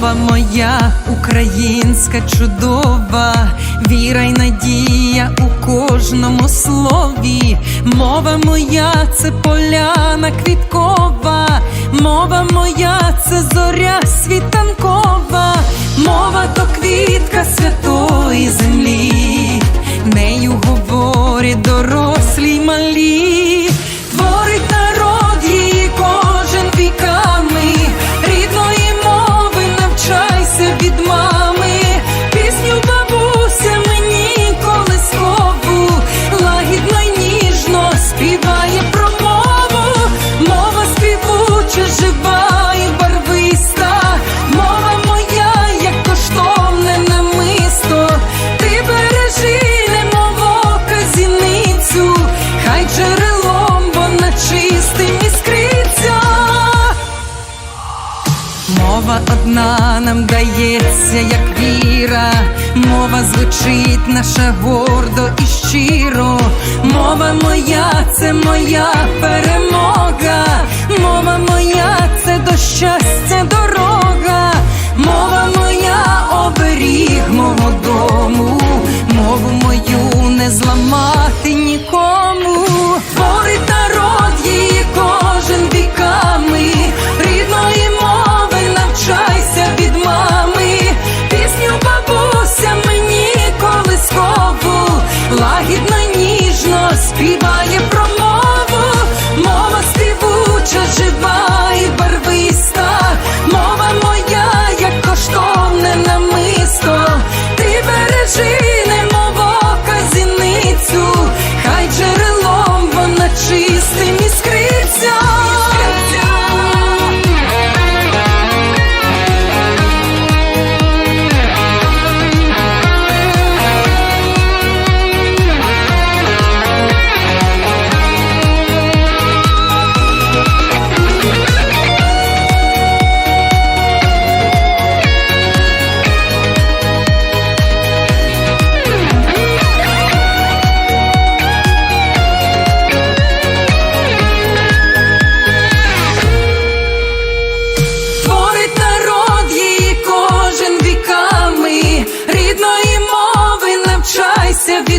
Мова моя українська чудова, віра й надія у кожному слові. Мова моя це поляна квіткова, мова моя це Мова одна нам дається, як віра, мова звучить наша гордо і щиро. Мова моя це моя перемога,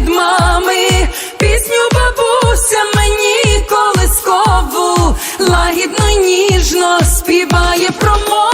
від мами, пісню бабуся мені колискову, лагідно ніжно співає про море.